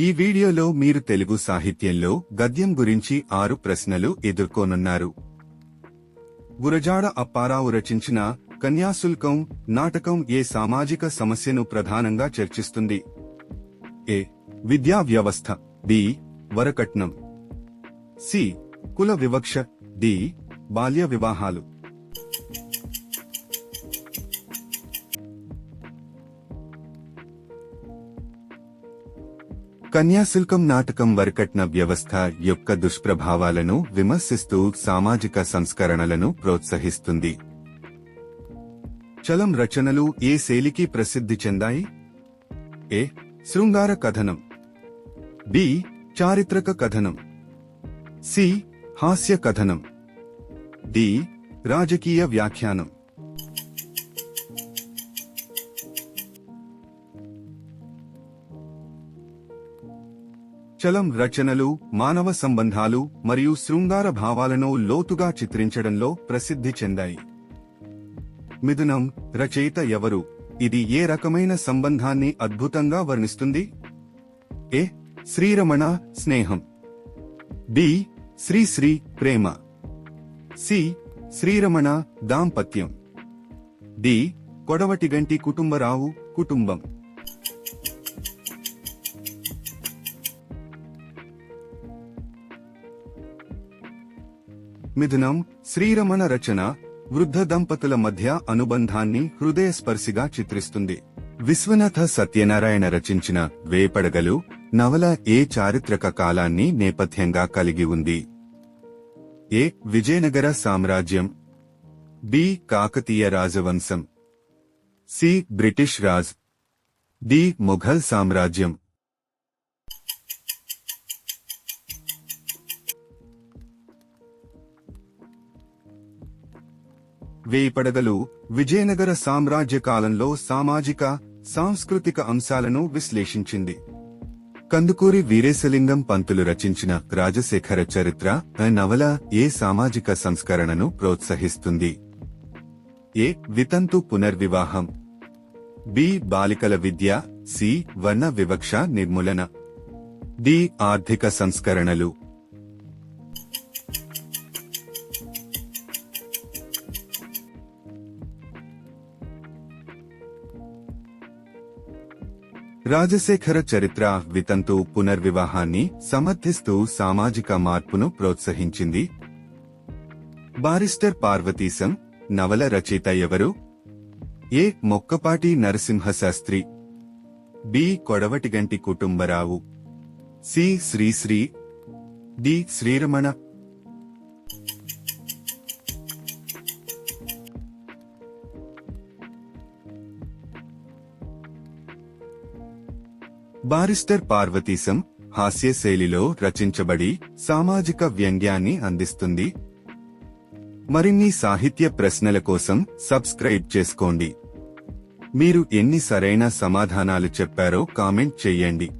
ఈ వీడియోలో మీరు తెలుగు సాహిత్యంలో గద్యం గురించి ఆరు ప్రశ్నలు ఎదుర్కోనున్నారు. గురజాడ అప్పారావు రచించిన కన్యాశుల్కం నాటకం ఏ సామాజిక సమస్యను ప్రధానంగా చర్చిస్తుంది? ఏ. విద్యా వ్యవస్థ. బి. వరకట్నం. సి. కుల వివక్ష. డి. బాల్య వివాహాలు. కన్యాశుల్కం నాటకం వరకట్న వ్యవస్థ యొక్క దుష్ప్రభావాలను విమర్శిస్తూ సామాజిక సంస్కరణలను ప్రోత్సహిస్తుంది. చలం రచనలు ఏ శైలికి ప్రసిద్ధి చెందాయి? ఏ. శృంగార కథనం. బి. చారిత్రక కథనం. సి. హాస్య కథనం. డి. రాజకీయ వ్యాఖ్యానం. చలం రచనలు మానవ సంబంధాలు మరియు శృంగార భావాలను లోతుగా చిత్రించడంలో ప్రసిద్ధి చెందాయి. మిథునం రచయిత ఎవరు? ఇది ఏ రకమైన సంబంధాన్ని అద్భుతంగా వర్ణిస్తుంది? ఏ. శ్రీరమణ స్నేహం. బి. శ్రీశ్రీ ప్రేమ. సి. శ్రీరమణ దాంపత్యం. డి. కొడవటిగంటి కుటుంబరావు కుటుంబం. మిథునం శ్రీరమణ రచన వృద్ధ దంపతుల మధ్య అనుబంధాన్ని హృదయస్పర్శిగా చిత్రిస్తుంది. విశ్వనాథ సత్యనారాయణ రచించిన వేపడగలు నవల ఏ చారిత్రక కాలాన్ని నేపథ్యంగా కలిగి ఉంది. ఏ. విజయనగర సామ్రాజ్యం. బి. కాకతీయ రాజవంశం. C. British Raj. D. Mughal సామ్రాజ్యం. వేయి పడగలు విజయనగర సామ్రాజ్య కాలంలో సామాజిక సాంస్కృతిక అంశాలను విశ్లేషించింది. కందుకూరి వీరేశలింగం పంతులు రచించిన రాజశేఖర చరిత్ర నవల ఏ సామాజిక సంస్కరణను ప్రోత్సహిస్తుంది? ఏ. వితంతు పునర్వివాహం. బి. బాలికల విద్య. సి. వర్ణ వివక్ష నిర్మూలన. డి. ఆర్థిక సంస్కరణలు. రాజశేఖర చరిత్ర వితంతు పునర్వివాహాన్ని సమర్థిస్తూ సామాజిక మార్పును ప్రోత్సహించింది. బారిస్టర్ పార్వతీశం నవల రచయిత ఎవరు? A. Mokkapati Narasimha Sastry. B. Kodavatiganti Kutumba Rao. C. Sri Sri. D. Sri Ramana. Barrister Parvateesam హాస్య శైలిలో రచించబడి సామాజిక వ్యంగ్యాన్ని అందిస్తుంది. మరిన్ని సాహిత్య ప్రశ్నల కోసం సబ్స్క్రైబ్ చేసుకోండి. మీరు ఎన్ని సరైన సమాధానాలు చెప్పారో కామెంట్ చెయ్యండి